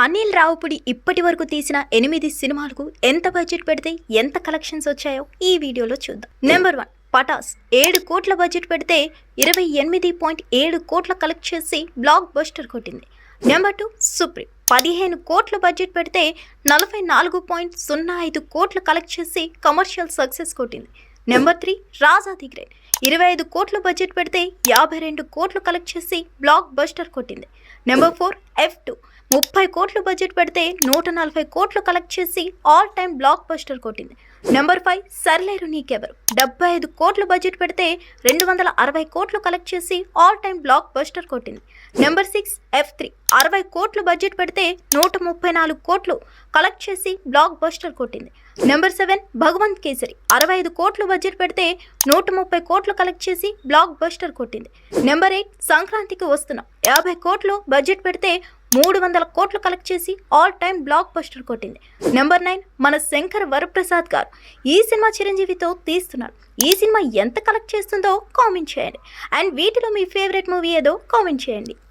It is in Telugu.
అనిల్ రావుపుడి ఇప్పటి వరకు తీసిన ఎనిమిది సినిమాలకు ఎంత బడ్జెట్ పెడితే ఎంత కలెక్షన్స్ వచ్చాయో ఈ వీడియోలో చూద్దాం. Number one Pataas. ఏడు కోట్ల బడ్జెట్ పెడితే ఇరవై ఎనిమిది పాయింట్ ఏడు కోట్ల కలెక్ట్ చేసి బ్లాక్ బస్టర్ కొట్టింది. Number two supreme. పదిహేను కోట్ల బడ్జెట్ పెడితే నలభై నాలుగు పాయింట్ సున్నా ఐదు కోట్లు కలెక్ట్ చేసి కమర్షియల్ సక్సెస్ కొట్టింది. Number three Raja the great ఇరవై ఐదు కోట్లు బడ్జెట్ పెడితే యాభై రెండు కోట్లు కలెక్ట్ చేసి బ్లాక్ బస్టర్ కొట్టింది. నెంబర్ ఫోర్ ఎఫ్ టూ ముప్పై కోట్లు బడ్జెట్ పెడితే నూట నలభై కోట్లు కలెక్ట్ చేసి ఆల్ టైమ్ బ్లాక్ బస్టర్ కొట్టింది. Number five Sarileru Neekevvaru? డెబ్బై ఐదు కోట్లు బడ్జెట్ పెడితే రెండు వందల అరవై కోట్లు కలెక్ట్ చేసి ఆల్ టైమ్ బ్లాక్ బస్టర్ కొట్టింది. నెంబర్ సిక్స్ ఎఫ్ త్రీ అరవై కోట్లు బడ్జెట్ పెడితే నూట ముప్పై నాలుగు కోట్లు కలెక్ట్ చేసి బ్లాక్ బస్టర్ కొట్టింది. Number seven Bhagavanth Kesari. అరవై ఐదు కోట్లు బడ్జెట్ పెడితే నూట ముప్పై కోట్లు కలెక్ట్ చేసి బ్లాక్ బస్టర్ కొట్టింది. నెంబర్ ఎయిట్ సంక్రాంతికి వస్తున్నాం. యాభై కోట్లు బడ్జెట్ పెడితే మూడు వందల కోట్లు కలెక్ట్ చేసి ఆల్ టైమ్ బ్లాక్ బస్టర్ కొట్టింది. నెంబర్ నైన్ మన శంకర్ వరప్రసాద్ గారు. ఈ సినిమా చిరంజీవితో తీస్తున్నారు. ఈ సినిమా ఎంత కలెక్ట్ చేస్తుందో కామెంట్ చేయండి. అండ్ వీటిలో మీ ఫేవరెట్ మూవీ ఏదో కామెంట్ చేయండి.